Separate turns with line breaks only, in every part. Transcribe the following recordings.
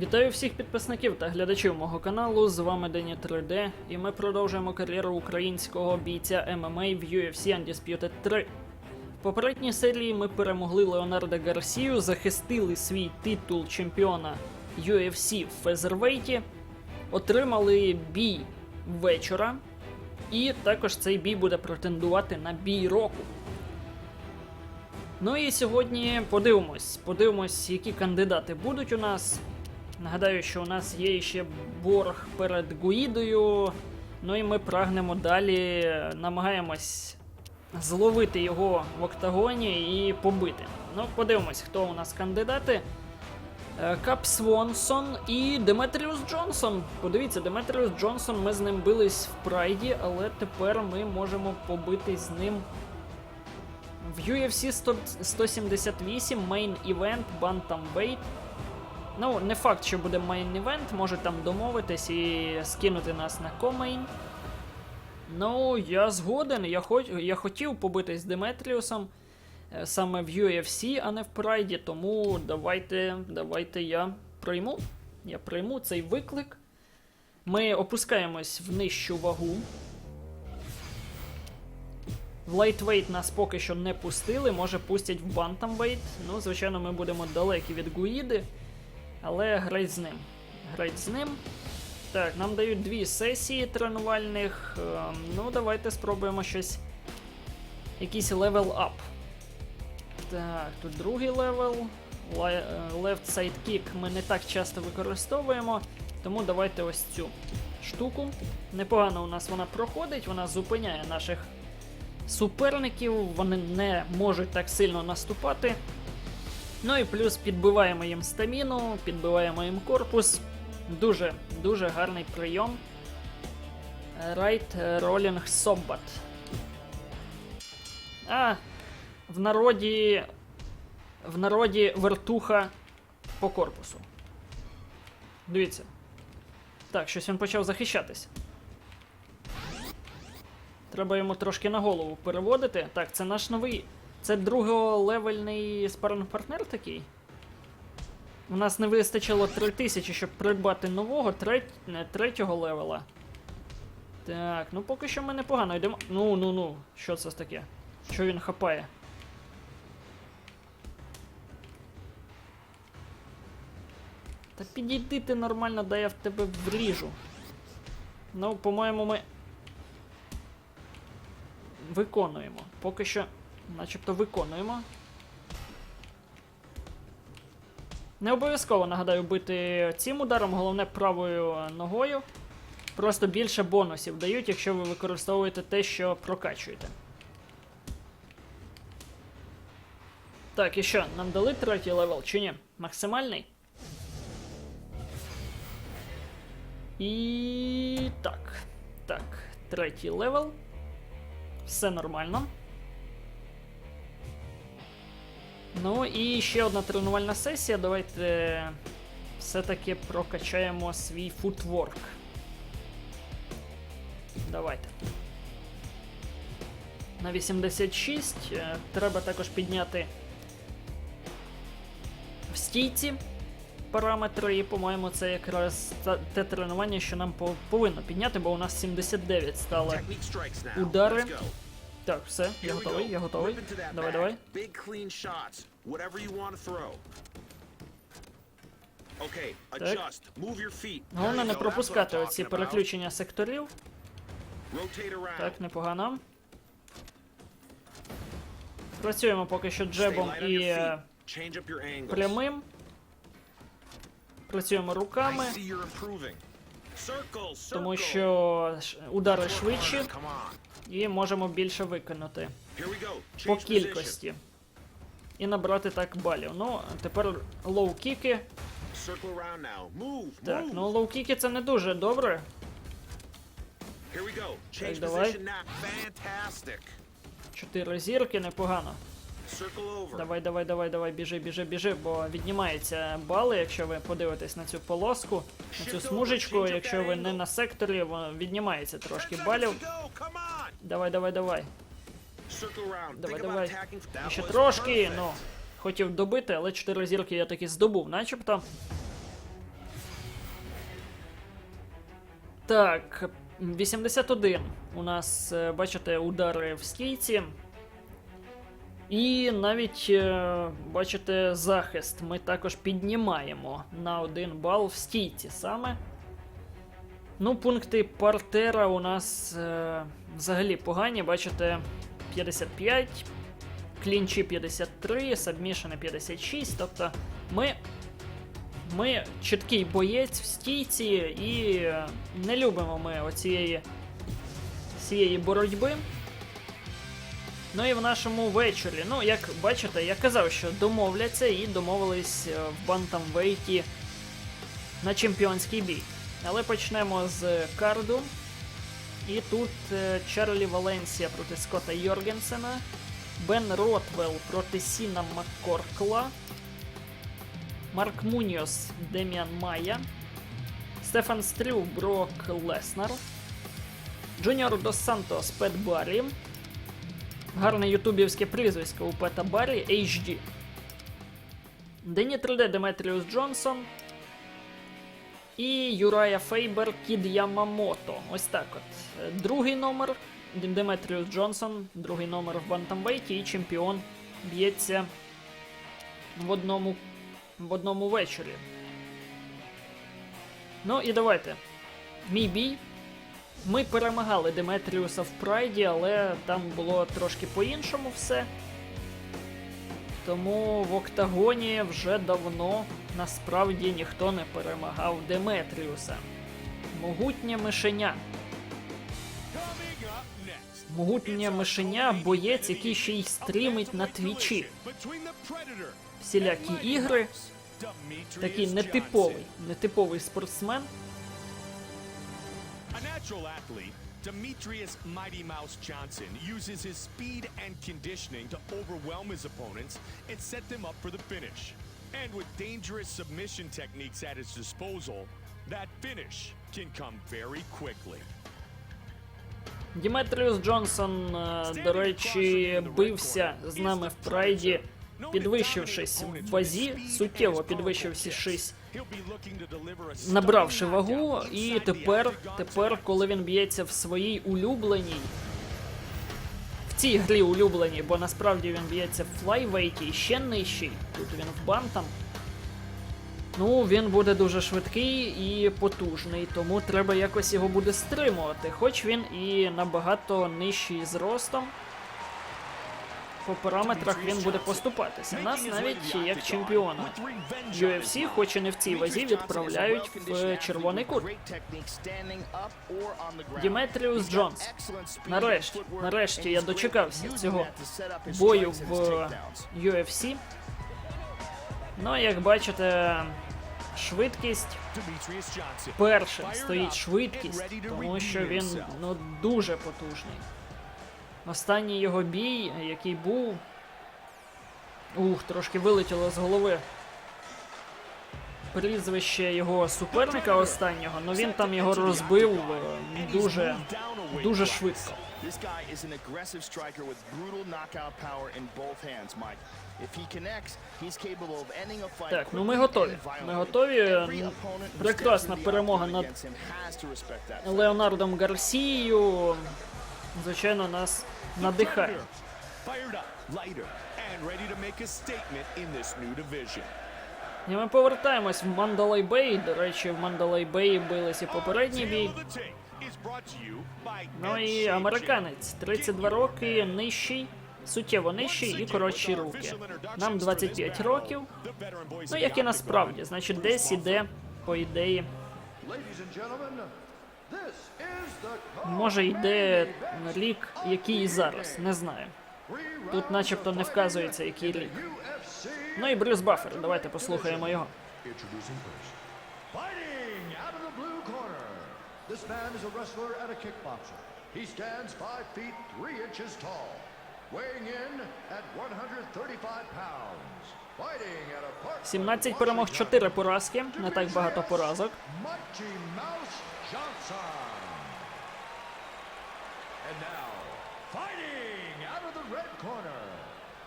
Вітаю всіх підписників та глядачів мого каналу. З вами Дені 3D, і ми продовжуємо кар'єру українського бійця ММА в UFC Undisputed 3. В попередній серії ми перемогли Леонардо Гарсію, захистили свій титул чемпіона UFC в Фезервейті, отримали бій вечора, і також цей бій буде претендувати на бій року. Ну і сьогодні подивимось, подивимось, які кандидати будуть у нас. Нагадаю, що у нас є ще борг перед Гуїдою. Ну і ми прагнемо далі, намагаємось зловити його в октагоні і побити. Ну, подивимось, хто у нас кандидати. Е, Кап Свонсон і Деметріус Джонсон. Подивіться, Деметріус Джонсон, ми з ним бились в прайді, але тепер ми можемо побити з ним в UFC 178 мейн івент Bantamweight. Ну, не факт, що буде мейн івент, може там домовитись і скинути нас на комейн. Ну, я згоден, я, хоч, я хотів побитись з Деметріусом е, саме в UFC, а не в Прайді, тому давайте, давайте я прийму. Я прийму цей виклик. Ми опускаємось в нижчу вагу. В лайтвейт нас поки що не пустили, може пустять в бантамвейт. Ну, звичайно, ми будемо далекі від Гуїди. Але грать з ним. Грать з ним. Так, нам дають дві сесії тренувальних. Ем, ну, давайте спробуємо щось. Якийсь левел ап. Так, тут другий левел. Е, Left side kick ми не так часто використовуємо. Тому давайте ось цю штуку. Непогано у нас вона проходить, вона зупиняє наших суперників, вони не можуть так сильно наступати. Ну і плюс підбиваємо їм стаміну, підбиваємо їм корпус. Дуже, дуже гарний прийом. Right Rolling Sobbat. А, в народі. В народі вертуха по корпусу. Дивіться. Так, щось він почав захищатись. Треба йому трошки на голову переводити. Так, це наш новий. Це друголевельний спаринг-партнер такий. У нас не вистачило 3000, щоб придбати нового треть... третього левела. Так, ну поки що ми непогано йдемо. Ну, ну, ну, що це таке? Що він хапає? Та підійди ти нормально, дай я в тебе вріжу. Ну, по-моєму, ми виконуємо. Поки що, начебто, виконуємо. Не обов'язково нагадаю бити цим ударом, головне правою ногою. Просто більше бонусів дають, якщо ви використовуєте те, що прокачуєте. Так, і що, нам дали третій левел чи ні? Максимальний? І так. Так, третій левел. Все нормально. Ну і ще одна тренувальна сесія. Давайте все-таки прокачаємо свій футворк. Давайте. На 86. Е, Треба також підняти в стійці параметри, і, по-моєму, це якраз те тренування, що нам повинно підняти, бо у нас 79 стало.
Technique strikes now.
Удари. Так, все, я готовий, я готовий. Давай, давай.
Big clean shots. Whatever you want to throw. Okay, adjust. Move your feet. There
Головне не пропускати оці переключення секторів. Так, непогано. Працюємо поки що джебом і е, прямим. Працюємо руками, тому що удари швидші. І можемо більше виконати по кількості. І набрати так балів. Ну, тепер лоу-кіки. Так, ну лоу-кіки це не дуже добре.
Change
давай. Чотири зірки, непогано. Давай, давай, давай, давай, біжи, біжи, біжи, бо віднімаються бали, якщо ви подивитесь на цю полоску, на цю смужечку, якщо ви не на секторі, віднімається трошки балів. Давай, давай, давай. Давай, давай. Ще трошки, ну. Хотів добити, але чотири зірки я таки здобув, начебто. Так, 81. У нас, е, бачите, удари в стійці. І навіть, е, бачите, захист ми також піднімаємо на один бал в стійці саме. Ну, пункти партера у нас е, взагалі погані, бачите, 55, клінчі 53, сабмішени 56. Тобто ми, ми чіткий боєць в стійці і е, не любимо ми оцієї цієї боротьби. Ну і в нашому вечорі. Ну, як бачите, я казав, що домовляться і домовились е, в Бантамвейті на чемпіонський бій. Але почнемо з карду. І тут е, Чарлі Валенсія проти Скотта Йоргенсена, Бен Ротвелл проти Сіна Маккоркла, Марк Муньос Деміан Майя, Стефан Стрю Брок Леснар, Джуніор Дос Сантос Пет Баррі, гарне ютубівське прізвисько у Пета Баррі HD, Дені 3D Деметріус Джонсон, і Юрая Фейбер Кід Ямамото. Ось так от. Другий номер Деметріус Джонсон, другий номер в Бантамвейті, і чемпіон б'ється в одному, в одному вечорі. Ну і давайте. Мій бій. Ми перемагали Деметріуса в Прайді, але там було трошки по-іншому все. Тому в Октагоні вже давно насправді ніхто не перемагав Деметріуса. Могутнє мишеня. Могутнє мишеня боєць, який ще й стрімить на твічі. Всілякі ігри. Такий нетиповий, нетиповий спортсмен.
A natural athlete, Demetrius Mighty Mouse Johnson uses his speed and conditioning to overwhelm his opponents and set them up for the finish. And with dangerous submission techniques at his disposal, that finish can come very quickly.
Діметріус Джонсон, е, до речі, бився з нами в прайді, підвищившись в вазі, суттєво підвищившись, набравши вагу, і тепер, тепер, коли він б'ється в своїй улюбленій. В цій грі улюбленій, бо насправді він б'ється в флайвейті ще нижчий. Тут він в бантам. Ну, він буде дуже швидкий і потужний, тому треба якось його буде стримувати. Хоч він і набагато нижчий зростом. По параметрах він буде поступатися. Нас навіть як чемпіона. UFC, хоч і не в цій вазі, відправляють в червоний кут. Діметріус Джонс. Нарешті, нарешті я дочекався цього бою в UFC. Ну, як бачите, швидкість першим стоїть швидкість, тому що він ну дуже потужний. Останній його бій, який був. Ух, трошки вилетіло з голови. Прізвище його суперника останнього, ну він там його розбив е, дуже, дуже швидко.
This guy is an aggressive striker with brutal knockout power in both hands, Mike. If he connects, he's capable of ending a fight
Так, ну ми готові. Ми готові. Прекрасна перемога над. Леонардом Гарсією. Звичайно, нас надихає. І ми повертаємось в Мандалай Бей. До речі, в Мандалай Беї билися попередній бій. Ну і американець, 32 роки, нижчий, суттєво нижчий і коротші руки. Нам 25 років. Ну як і насправді, значить, десь іде, по ідеї, Може йде рік, який і зараз, не знаю. Тут начебто не вказується, який рік. Ну і Брюс Баффер, давайте послухаємо його.
This man is a wrestler and a kickboxer. He stands 5 feet 3 inches tall, weighing in at 135 pounds. Fighting at a park
17 перемог, 4 поразки, не так багато поразок.
Johnson. And now, fighting out of the red corner.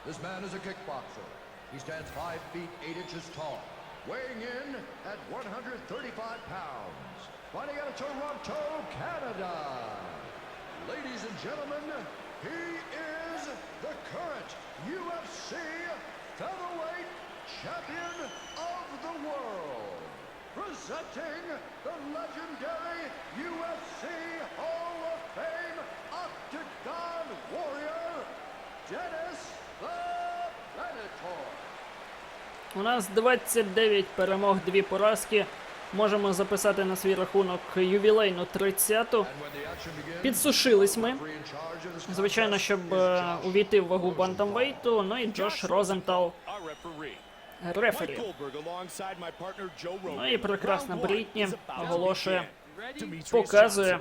This man is a kickboxer. He stands 5 feet 8 inches tall, weighing in at 135 pounds. fighting out of Toronto, Canada. Ladies and gentlemen, he is the current UFC featherweight champion of the world. Presenting the legendary UFC Hall of Fame Octagon Warrior, Dennis the Venator.
У нас 29 перемог, 2 поразки. Можемо записати на свій рахунок ювілейну 30-ту. Підсушились ми. Звичайно, щоб е, увійти в вагу бантамвейту. Ну і Джош Розентал, рефері. Ну і прекрасна Брітні оголошує, показує,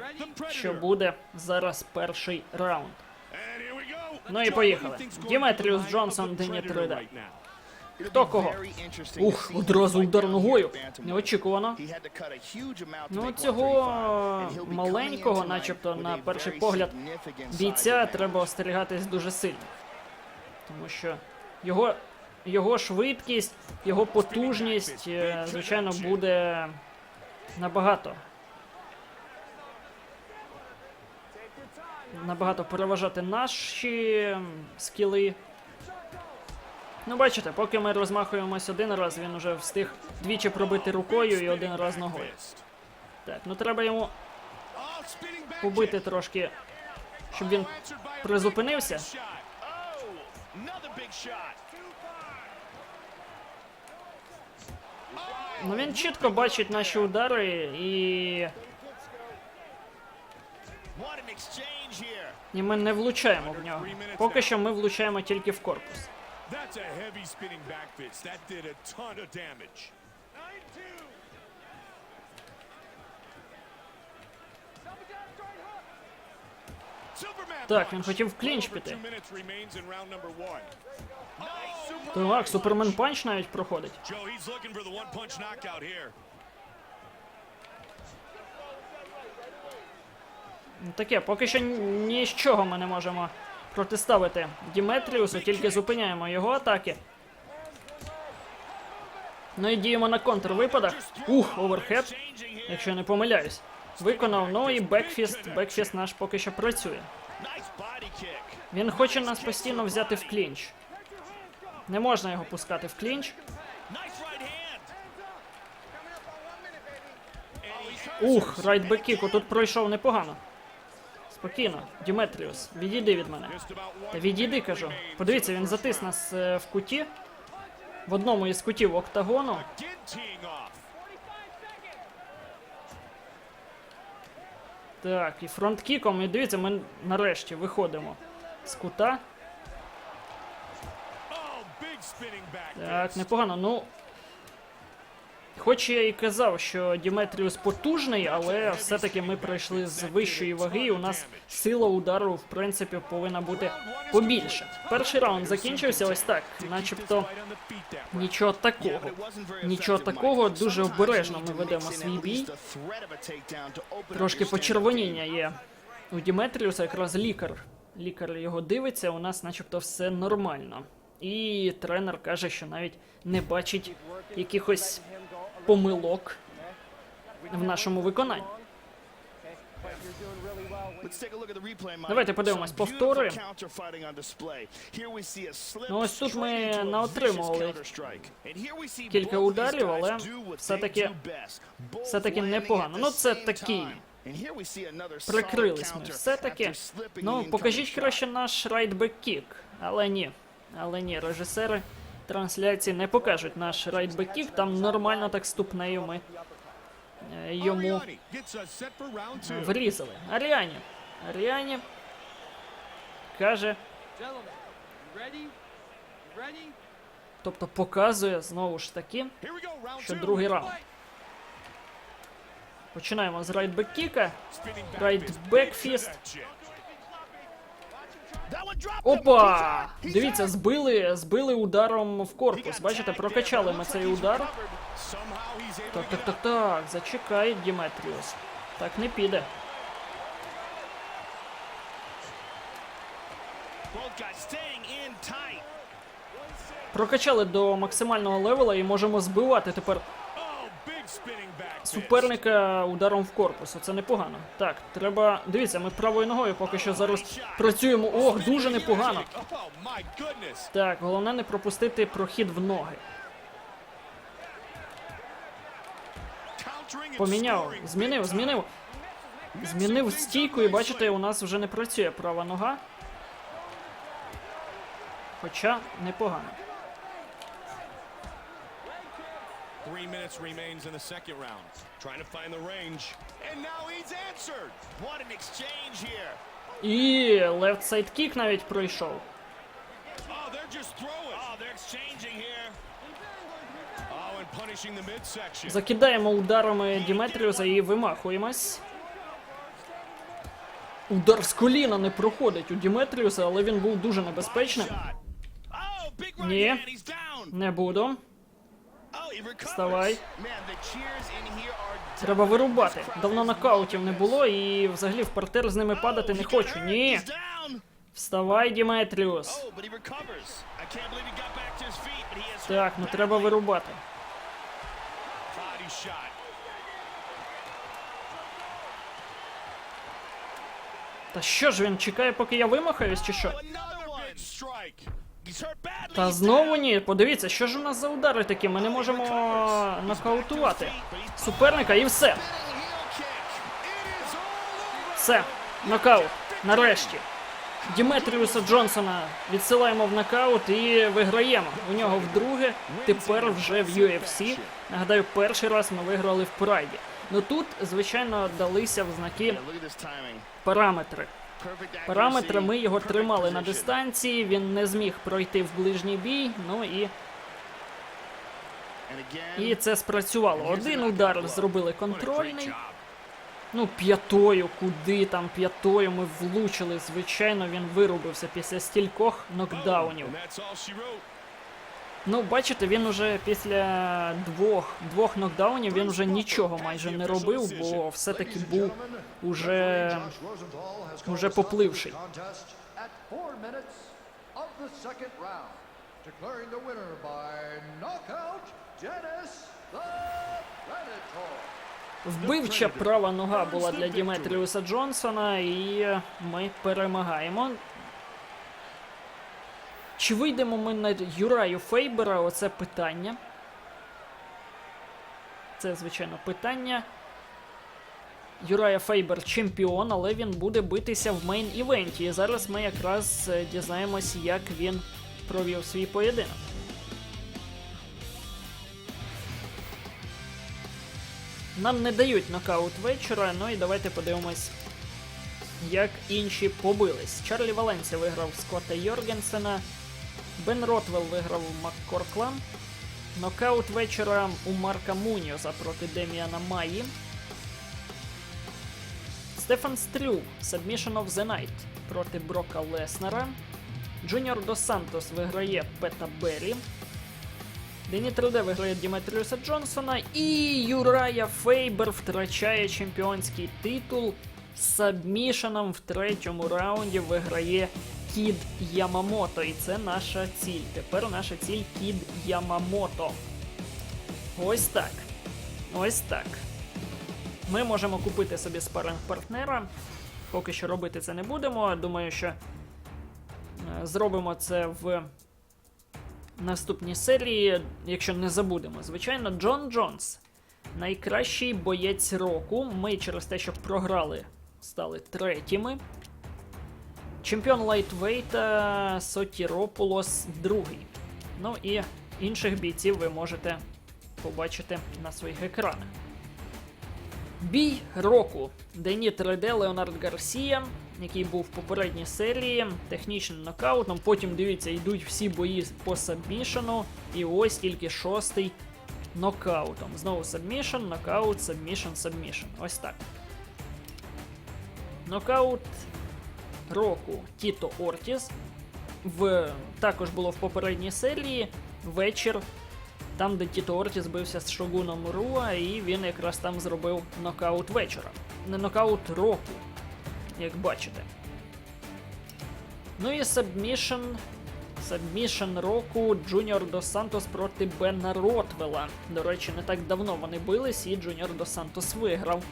що буде зараз перший раунд. Ну і поїхали. Діметріус Джонсон, Дені Трида. Хто кого? Ух, одразу удар ногою. Неочікувано. Ну, цього маленького, начебто, на перший погляд, Бійця треба остерігатись дуже сильно. Тому що його, його швидкість, його потужність, е, звичайно, буде набагато. Набагато переважати наші скіли. Ну, бачите, поки ми розмахуємось один раз, він уже встиг двічі пробити рукою і один раз ногою. Так, ну треба йому побити трошки, щоб він призупинився. Ну він чітко бачить наші удари і. І ми не влучаємо в нього. Поки що ми влучаємо тільки в корпус.
That's.
Так, він хотів в клінч піти. Так, Супермен панч навіть проходить. Ну, Таке, поки що ні з чого ми не можемо протиставити Діметріусу, тільки зупиняємо його атаки. Ну і діємо на контрвипадах. Ух, оверхед, якщо я не помиляюсь. Виконав, ну і бекфіст. Бекфіст наш поки що працює. Він хоче нас постійно взяти в клінч. Не можна його пускати в клінч. Ух, райтбек-кіку тут пройшов непогано. Спокійно, Діметріус, відійди від мене. Та відійди, кажу. Подивіться, він затис нас е, в куті. В одному із кутів октагону. Так, і фронткіком, і дивіться, ми нарешті виходимо з кута.
Oh,
Так, непогано. Ну. Хоч я і казав, що Діметріус потужний, але все-таки ми прийшли з вищої ваги, і у нас сила удару, в принципі, повинна бути побільше. Перший раунд закінчився ось так, начебто нічого такого. Нічого такого, дуже обережно ми ведемо свій бій. Трошки почервоніння є. У Діметріуса якраз лікар. Лікар його дивиться, у нас начебто все нормально. І тренер каже, що навіть не бачить якихось помилок в нашому виконанні.
Давайте подивимось повтори.
Ну, ось тут ми наотримували кілька ударів, але все-таки все-таки непогано. Ну, це такий. Прикрились ми все-таки. Ну, покажіть краще наш райтбек-кік. Але ні. Але ні, режисери трансляції не покажуть наш райтбек-кік. Там нормально так ступнею ми е, йому врізали. Аріані. Аріані каже, тобто показує знову ж таки, що другий раунд. Починаємо з райтбек-кіка.
Spinning
Опа! Дивіться, збили, збили ударом в корпус. Бачите, прокачали ми цей удар. Так, так, так, так. Зачекай, Діметріус. Так не піде. Прокачали до максимального левела і можемо збивати тепер Суперника ударом в корпус. Це непогано. Так, треба. Дивіться, ми правою ногою поки що зараз працюємо. Ох, дуже непогано. Так, головне не пропустити прохід в ноги. Поміняв, змінив, змінив. Змінив стійку і бачите, у нас вже не працює права нога. Хоча непогано.
Three minutes remains in the second round. Trying to find the range. And now he's answered.
What an exchange here.
І лефт сайд кік навіть пройшов.
Oh, they're just throwing. Oh, they're exchanging here. Oh, and punishing the midsection.
Закидаємо ударами Діметріуса і вимахуємось. Удар з коліна не проходить у Діметріуса, але він був дуже небезпечним.
Oh,
Ні. Не буду.
Oh.
Вставай. Треба вирубати. Давно нокаутів не було і взагалі в партер з ними падати не хочу. Ні. Вставай, Діметріус.
Oh,
Так, ну треба вирубати. Та що ж він чекає, поки я вимахаюсь, чи що? Та знову ні. Подивіться, що ж у нас за удари такі? Ми не можемо нокаутувати суперника і все. Все, нокаут. Нарешті. Діметріуса Джонсона відсилаємо в нокаут і виграємо. У нього вдруге, тепер вже в UFC. Нагадаю, перший раз ми виграли в Прайді. Ну тут, звичайно, далися в знаки параметри. Параметри ми його тримали на дистанції, він не зміг пройти в ближній бій. Ну і, і це спрацювало. Один удар зробили контрольний. Ну, п'ятою, куди там п'ятою ми влучили. Звичайно, він вирубився після стількох нокдаунів.
And that's all she wrote.
Ну, бачите, він уже після двох, двох нокдаунів він вже нічого майже не робив, бо все-таки був уже уже попливший. Вбивча права нога була для Діметріуса Джонсона, і ми перемагаємо. Чи вийдемо ми на Юраю Фейбера? Оце питання. Це, звичайно, питання. Юрая Фейбер чемпіон, але він буде битися в мейн-івенті. І зараз ми якраз е, дізнаємось, як він провів свій поєдинок. Нам не дають нокаут вечора, ну і давайте подивимось, як інші побились. Чарлі Валенсі виграв Скотта Йоргенсена, Бен Ротвелл виграв у Маккоркла. Нокаут вечора у Марка Муніоса проти Деміана Маї. Стефан Стрю Submission of the Night проти Брока Леснера. Джуніор Дос Сантос виграє Пета Беррі. Дені 3D виграє Діметріуса Джонсона і Юрая Фейбер втрачає чемпіонський титул. Сабмішеном в третьому раунді виграє Кід Ямамото. І це наша ціль. Тепер наша ціль Кід Ямамото. Ось так. Ось так. Ми можемо купити собі спаринг-партнера. Поки що робити це не будемо. Думаю, що е, зробимо це в наступній серії, якщо не забудемо. Звичайно, Джон Джонс. Найкращий боєць року. Ми через те, що програли, стали третіми. Чемпіон лайтвейта Сотіропулос другий. Ну і інших бійців ви можете побачити на своїх екранах. Бій року. Дені 3D Леонард Гарсія, який був в попередній серії, технічним нокаутом. Потім дивіться, йдуть всі бої по сабмішену. І ось тільки шостий нокаутом. Знову сабмішн, нокаут, сабмішн, сабмішн. Ось так. Нокаут року Тіто Ортіс. В, також було в попередній серії вечір там, де Тіто Ортіс бився з Шогуном Руа, і він якраз там зробив нокаут вечора. Не нокаут року, як бачите. Ну і Submission Сабмішн року Джуніор Дос Сантос проти Бена Ротвела. До речі, не так давно вони бились, і Джуніор Дос Сантос виграв.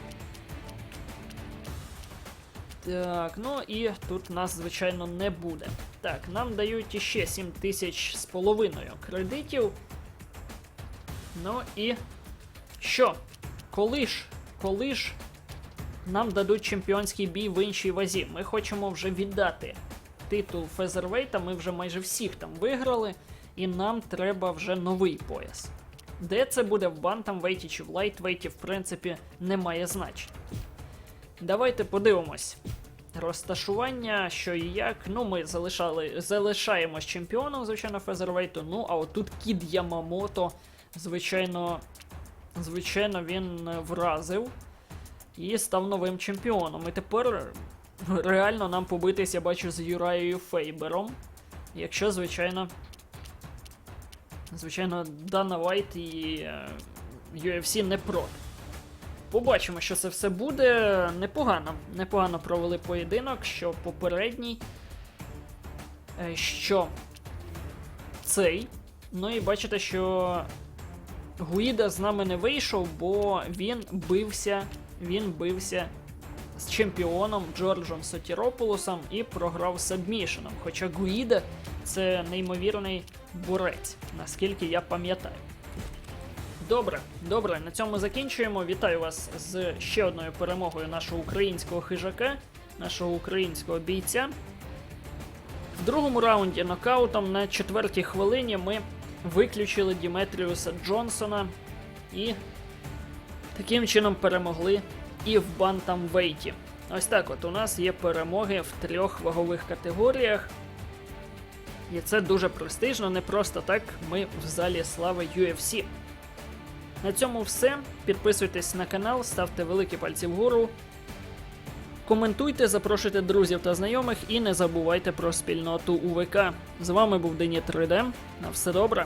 Так, ну і тут нас, звичайно, не буде. Так, нам дають іще 7 тисяч з половиною кредитів. Ну і що? Коли ж, коли ж нам дадуть чемпіонський бій в іншій вазі? Ми хочемо вже віддати титул Фезервейта, ми вже майже всіх там виграли, і нам треба вже новий пояс. Де це буде в бантамвейті чи в лайтвейті, в принципі, немає значення. Давайте подивимось. Розташування, що і як. Ну, ми залишали, залишаємось чемпіоном, звичайно, Фезервейту. Ну, а отут Кід Ямамото, звичайно, звичайно, він е, вразив і став новим чемпіоном. І тепер реально нам побитись, я бачу, з Юраєю Фейбером. Якщо, звичайно. Звичайно, Дана Вайт і е, UFC не проти. Побачимо, що це все буде. Непогано. Непогано провели поєдинок, що попередній. е, Що цей. Ну і бачите, що Гуїда з нами не вийшов, бо він бився. Він бився з чемпіоном Джорджем Сотірополосом і програв сабмішеном. Хоча Гуїда це неймовірний борець, наскільки я пам'ятаю. Добре, добре, на цьому закінчуємо. Вітаю вас з ще одною перемогою нашого українського хижака, нашого українського бійця. В другому раунді нокаутом на четвертій хвилині ми виключили Діметріуса Джонсона і таким чином перемогли і в бантамвейті. Ось так от у нас є перемоги в трьох вагових категоріях. І це дуже престижно, не просто так ми в залі слави UFC. На цьому все. Підписуйтесь на канал, ставте великі пальці вгору. Коментуйте, запрошуйте друзів та знайомих і не забувайте про спільноту УВК. З вами був Дені 3D. На все добре.